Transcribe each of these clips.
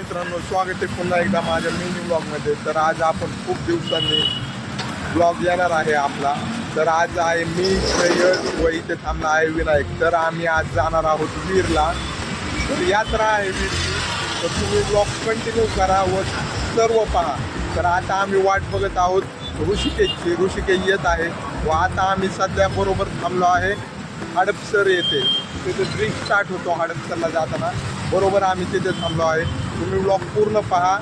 मित्रांनो स्वागत आहे पुन्हा एकदा माझ्या मिनी ब्लॉगमध्ये तर आज आपण खूप दिवसांनी ब्लॉग येणार आहे आपला. तर आज आहे मी श्रेयस व इथे थांबला आहे विनायक. तर आम्ही आज जाणार आहोत वीरला. तर यात्रा आहे वीरची. तर तुम्ही ब्लॉग कंटिन्यू करा व सर्व पहा. तर आता आम्ही वाट बघत आहोत ऋषिकेशची. ऋषिकेश येत आहे व आता आम्ही सध्या बरोबर थांबलो आहे हडपसर येथे. तिथे ड्रिंक स्टार्ट होतो हडपसरला जाताना. बरोबर आम्ही तिथे थांबलो आहे. तुम्ही ब्लॉग पूर्ण पहा.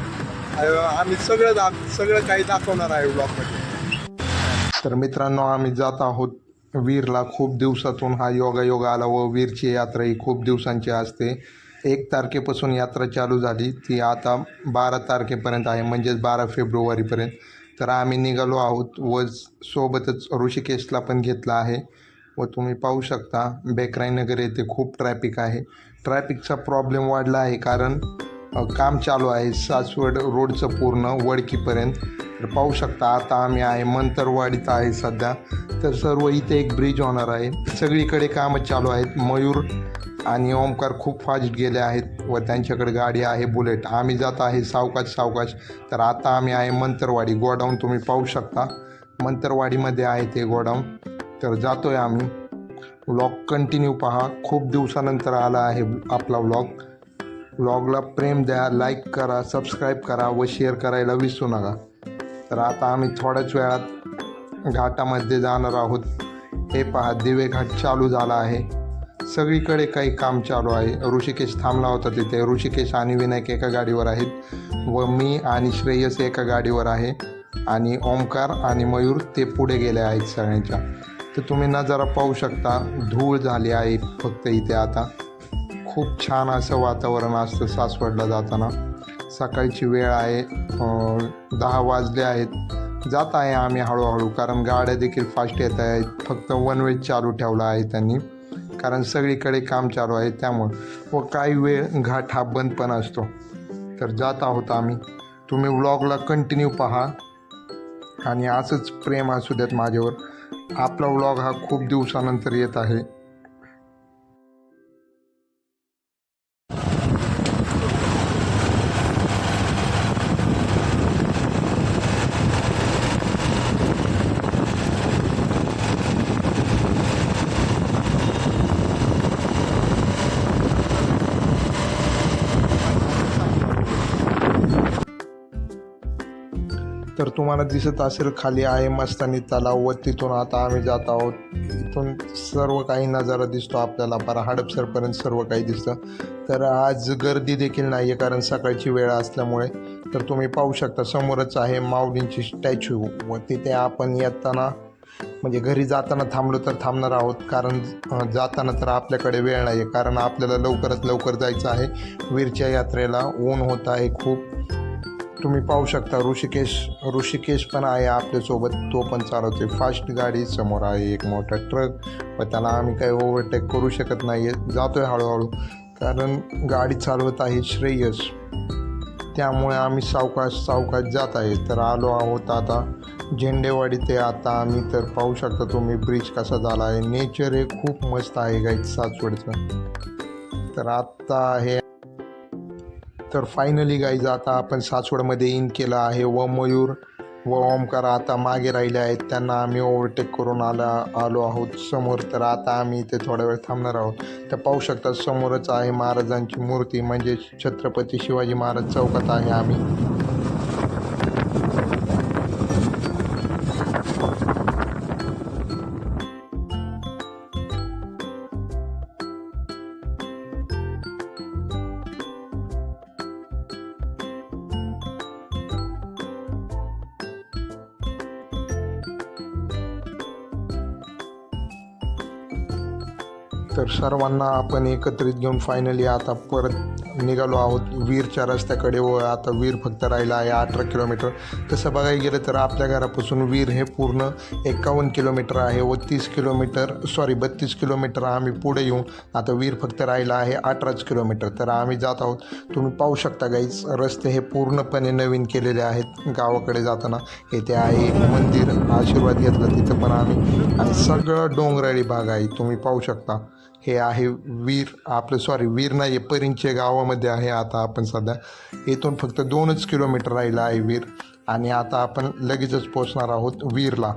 आम्ही सगळं दाख सगळं काही दाखवणार आहे ब्लॉगमध्ये तर मित्रांनो आम्ही जात आहोत वीरला. खूप दिवसातून हा योगा योगा आला व वीरची यात्रा ही खूप दिवसांची असते. एक तारखेपासून यात्रा चालू झाली. ती आता बारा तारखेपर्यंत आहे म्हणजेच बारा फेब्रुवारीपर्यंत. तर आम्ही निघालो आहोत व सोबतच ऋषिकेशला पण घेतला आहे. व तुम्ही पाहू शकता बेकराईनगर येथे खूप ट्रॅफिक आहे. ट्रॅफिकचा प्रॉब्लेम वाढला आहे कारण काम चालू आहे. सासवड रोडचं पूर्ण वडकीपर्यंत. तर पाहू शकता आता आम्ही आहे मंतरवाडीत आहे सध्या. तर सर्व इथे एक ब्रिज होणार आहे. सगळीकडे कामं चालू आहेत. मयूर आणि ओमकार खूप फास्ट गेले आहेत व त्यांच्याकडे गाडी आहे बुलेट आम्ही जात आहे सावकाश सावकाश. तर आता आम्ही आहे मंतरवाडी. गोडाऊन तुम्ही पाहू शकता. मंतरवाडीमध्ये आहे ते गोडाऊन. तर जातोय आम्ही. व्लॉग कंटिन्यू पहा. खूप दिवसानंतर आला आहे आपला व्लॉग ब्लॉगला प्रेम द्या लाईक करा सबस्क्राईब करा व शेअर करायला विसरू नका. तर आता आम्ही थोड्याच वेळात घाटामध्ये जाणार आहोत. हे पहा दिवे घाट चालू झाला आहे. सगळीकडे काही काम चालू आहे. ऋषिकेश थांबला होता तिथे. ऋषिकेश आणि विनायक एका गाडीवर आहेत व मी आणि श्रेयस एका गाडीवर आहे आणि ओमकार आणि मयूर ते पुढे गेले आहेत सगळ्यांच्या. तर तुम्ही नजारा पाहू शकता. धूळ झाली आहे फक्त इथे आता. खूप छान असं वातावरण असतं सासवडला जाताना. सकाळची वेळ आहे दहा वाजले आहेत. जात आहे आम्ही हळूहळू कारण गाड्या देखील फास्ट येत आहेत. फक्त वन वे चालू ठेवला आहे त्यांनी. कारण सगळीकडे काम चालू आहे त्यामुळं. व काही वेळ घाट हा बंद पण असतो. तर जात आहोत आम्ही. तुम्ही व्लॉगला कंटिन्यू पहा. आणि असंच प्रेम असू देत माझ्यावर. आपला व्लॉग हा खूप दिवसानंतर येत आहे. तुम्हाला दिसत असेल खाली आहे मस्तानी तलाव व तिथून आता आम्ही जात आहोत. इथून सर्व काही नजारा दिसतो आपल्याला बरा हडपसरपर्यंत सर्व काही दिसतं. तर आज गर्दी देखील नाही आहे कारण सकाळची वेळ असल्यामुळे. तर तुम्ही पाहू शकता समोरच आहे माऊलींची स्टॅच्यू व तिथे आपण येताना म्हणजे घरी जाताना थांबलो तर थांबणार आहोत कारण जाताना तर आपल्याकडे वेळ नाही आहे कारण आपल्याला लवकरात लवकर जायचं आहे. वीरच्या यात्रेला ऊन होत आहे खूप. तुम्ही पाहू शकता ऋषिकेश ऋषिकेश पण आहे आपल्यासोबत तो पण चालवते फास्ट गाडी समोर आहे एक मोठा ट्रक व त्याला आम्ही काही ओव्हरटेक करू शकत नाही आहे जातो आहे हळूहळू. कारण गाडी चालवत आहे श्रेयस. त्यामुळे आम्ही सावकाश सावकाश जात आहे. तर आलो आहोत आता झेंडेवाडी ते आता आम्ही तर पाहू शकता तुम्ही ब्रिज कसा झाला आहे. नेचर हे खूप मस्त आहे गाईड सासवडचं. तर आत्ता आहे तर फायनली गाईज आता आपण सासवडमध्ये इन केलं आहे. व मयूर व ओमकार आता मागे राहिले आहेत. त्यांना आम्ही ओव्हरटेक करून आला आलो आहोत. समोर तर आता आम्ही इथे थोडा वेळ थांबणार आहोत. तर पाहू शकता समोरच आहे महाराजांची मूर्ती. म्हणजे छत्रपती शिवाजी महाराज चौकात आहे आम्ही. तर सर्वांना आपण एकत्रित घेऊन फायनली आता परत निघालो आहोत. वीरच्या रस्त्याकडे व आता वीर फक्त राहिला आहे अठरा किलोमीटर. तसं बघायला गेलं तर आपल्या घरापासून वीर हे पूर्ण एकावन्न किलोमीटर आहे व तीस किलोमीटर सॉरी बत्तीस किलोमीटर आम्ही पुढे येऊन आता वीर फक्त राहिला आहे अठराच किलोमीटर. तर आम्ही जात आहोत. तुम्ही पाहू शकता गाईच रस्ते हे पूर्णपणे नवीन केलेले आहेत गावाकडे जाताना. येथे आहे एक मंदिर आशीर्वाद घेतला तिथं पण आम्ही. आणि सगळं डोंगराळी भाग आहे. तुम्ही पाहू शकता. हे आहे वीर आपलं सॉरी वीर नाही परिंचे गावा गावामध्ये आहे. आता आपण सध्या इथून फक्त दोनच किलोमीटर राहिला आहे वीर आणि आता आपण लगेचच पोचणार आहोत वीरला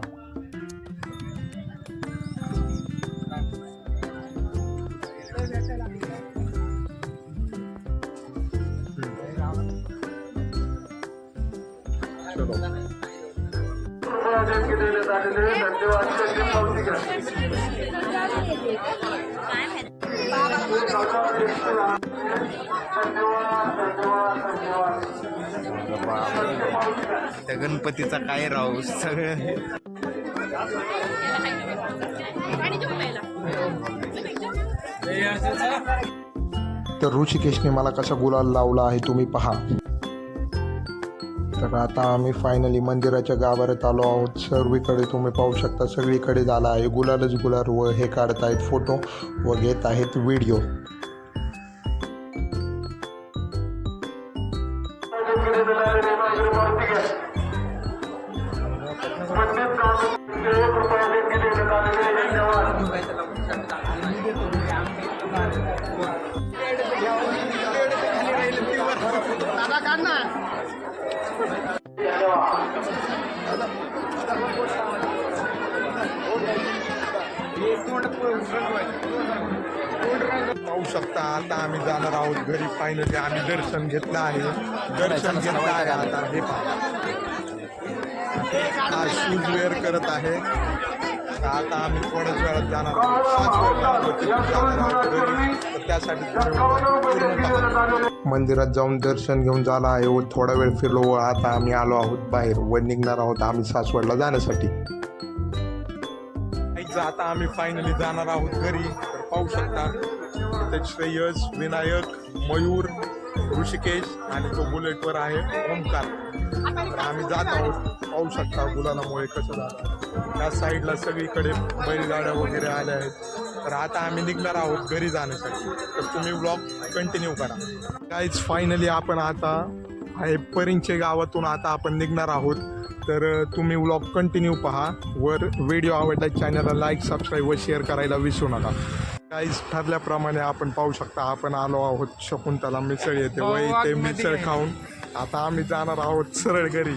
त्या गणपतीचा काय राव सगळं? तर ऋषिकेशने मला कसा गुलाल लावला आहे तुम्ही पहा. तर आता आम्ही फायनली मंदिराच्या गाभाऱ्यात आलो आहोत. सर्वीकडे तुम्ही पाहू शकता सगळीकडे झाला आहे. गुलालच गुलाल व हे काढत आहेत फोटो व घेत आहेत व्हिडिओ पाहू शकता आता आम्ही जाणार आहोत घरी. फायनली आम्ही दर्शन घेतलं आहे. दर्शन घेतलं आहे आता. हे पहा. शूज वेअर करत आहे. आता आम्ही थोड्याच वेळात जाणार आहोत त्यासाठी. मंदिरात जाऊन दर्शन घेऊन झालं आहे. व थोडा वेळ फिरलो व आता आम्ही आलो आहोत बाहेर व निघणार आहोत आम्ही सासवडला जाण्यासाठी. जा, आता आम्ही फायनली जाणार आहोत घरी. तर पाहू शकता इथे श्रेयस विनायक मयूर ऋषिकेश आणि तो बुलेटवर आहे ओमकार तर आम्ही जात आहोत. पाहू शकता गुलालामुळे कसं जातं त्या साईडला सगळीकडे बैलगाड्या वगैरे आल्या आहेत. तर आता आम्ही निघणार आहोत घरी जाण्यासाठी. तर तुम्ही ब्लॉग कंटिन्यू करा. काहीच फायनली आपण आता आहे परिंचे गावातून आता आपण निघणार आहोत. तर तुम्ही व्लॉग कंटिन्यू पहा. वर व्हिडिओ आवडला चॅनलला लाईक सबस्क्राईब व शेअर करायला विसरू नका. काहीच ठरल्याप्रमाणे आपण पाहू शकता आपण आलो आहोत शकुंतला मिसळ येते. व इथे मिसळ खाऊन आता आम्ही जाणार आहोत सरळ घरी.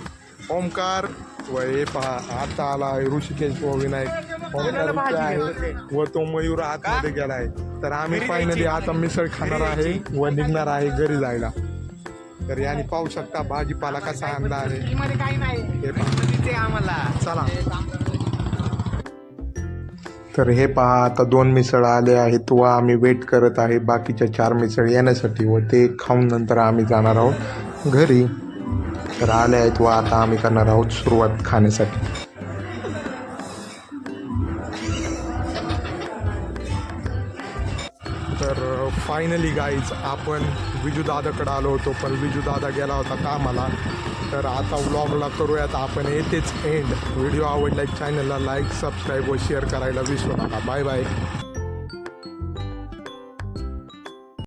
ओमकार व हे पहा. आता आला आहे ऋषिकेश व विनायक. ओमकार आहे व तो मयूर आतमध्ये गेला आहे तर आम्ही फायनली आता मिसळ खाणार आहे व निघणार आहे घरी जायला. तर याने पाहू शकता भाजीपाला कसा आणला आहे. आम्हाला. चला. तर हे पहा आता दोन मिसळ आले आहेत. व आम्ही वेट करत आहे बाकीच्या चार मिसळ येण्यासाठी व ते खाऊन नंतर आम्ही जाणार आहोत घरी. तर आले आहेत व आता आम्ही करणार आहोत सुरुवात खाण्यासाठी. फायनली गाईज आपण विजूदादाकडं आलो होतो पण विजू दादा गेला होता कामाला. तर आता व्लॉगला करूयात आपण. येतेच एंड व्हिडिओ आवडला चॅनलला लाईक सबस्क्राईब व शेअर करायला विसरू नका. Bye bye